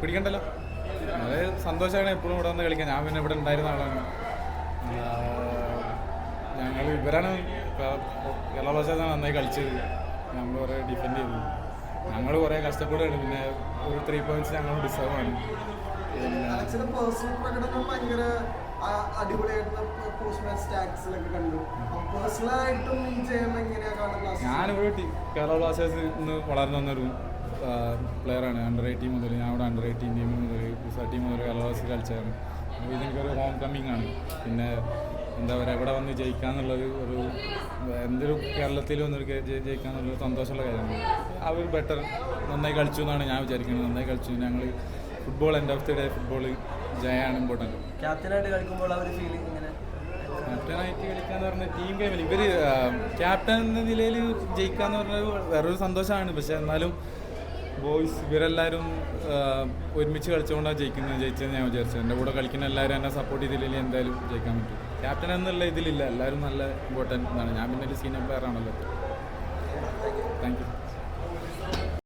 പിടിക്കണ്ടല്ലോ. വളരെ സന്തോഷമാണ് എപ്പോഴും ഇവിടെ വന്ന് കളിക്കാൻ. ഞാൻ പിന്നെ ഇവിടെ ഉണ്ടായിരുന്ന ആളാണ്. ഞങ്ങൾ ഇവരാണ് കേരള ബ്ലാസ്റ്റേഴ്സാണ് നന്നായി കളിച്ചത്. നമ്മൾ കുറേ ഡിഫെൻഡ് ചെയ്തു. ഞങ്ങൾ കുറേ കഷ്ടപ്പെടുകയാണ്. പിന്നെ ഒരു ത്രീ പോയിന്റ്സ് ഞങ്ങൾ ഡിസേർവ് ആണ്. ഞാനിവിടെ കേരള ബ്ലാസ്റ്റേഴ്സ് ഇന്ന് വളർന്നു വന്നൊരു പ്ലെയറാണ് അണ്ടർ എയ്റ്റീൻ മുതൽ ഞാൻ അവിടെ അണ്ടർ എയ്റ്റീൻ ടീം മുതൽ ടീം മുതൽ ബ്ലാസ്റ്റേഴ്സ് കളിച്ചതാണ്. അപ്പോൾ ഇതെനിക്കൊരു ഹോം കമ്മിങ് ആണ്. പിന്നെ എന്താ പറയുക ഇവിടെ വന്ന് ജയിക്കാന്നുള്ളത് ഒരു എന്തൊരു കേരളത്തിൽ വന്നൊരു ജയിക്കാന്നുള്ളൊരു സന്തോഷമുള്ള കാര്യമാണ്. അവർ ബെറ്റർ നന്നായി കളിച്ചു എന്നാണ് ഞാൻ വിചാരിക്കുന്നത്. നന്നായി കളിച്ചു. ഞങ്ങൾ football end of the day football ജയമാണ് important ക്യാപ്റ്റനായിട്ട് കളിക്കുമ്പോൾ അവർ ഫീലിംഗ് ഇങ്ങനെ? ക്യാപ്റ്റനായിട്ട് കളിക്കാന്ന് പറഞ്ഞ ടീം ഗെയിമിൽ ഇവർ ക്യാപ്റ്റൻ എന്ന നിലയിൽ ജയിക്കാന്ന് പറഞ്ഞത് വേറൊരു സന്തോഷമാണ്. പക്ഷെ എന്നാലും ബോയ്സ് ഇവരെല്ലാവരും ഒരുമിച്ച് കളിച്ചുകൊണ്ടാണ് ജയിക്കുന്നത്. ജയിച്ചതെന്ന് ഞാൻ വിചാരിച്ചത് എന്റെ കൂടെ കളിക്കുന്ന എല്ലാവരും എന്നെ സപ്പോർട്ട് ചെയ്തില്ലെങ്കിൽ എന്തായാലും ജയിക്കാൻ പറ്റും. ക്യാപ്റ്റൻ എന്നുള്ള ഇതിലില്ല. എല്ലാവരും നല്ല ഇമ്പോർട്ടന്റ് ആണ്. ഞാൻ പിന്നെ ഒരു സീനിയർ പ്ലെയർ ആണല്ലോ. Thank you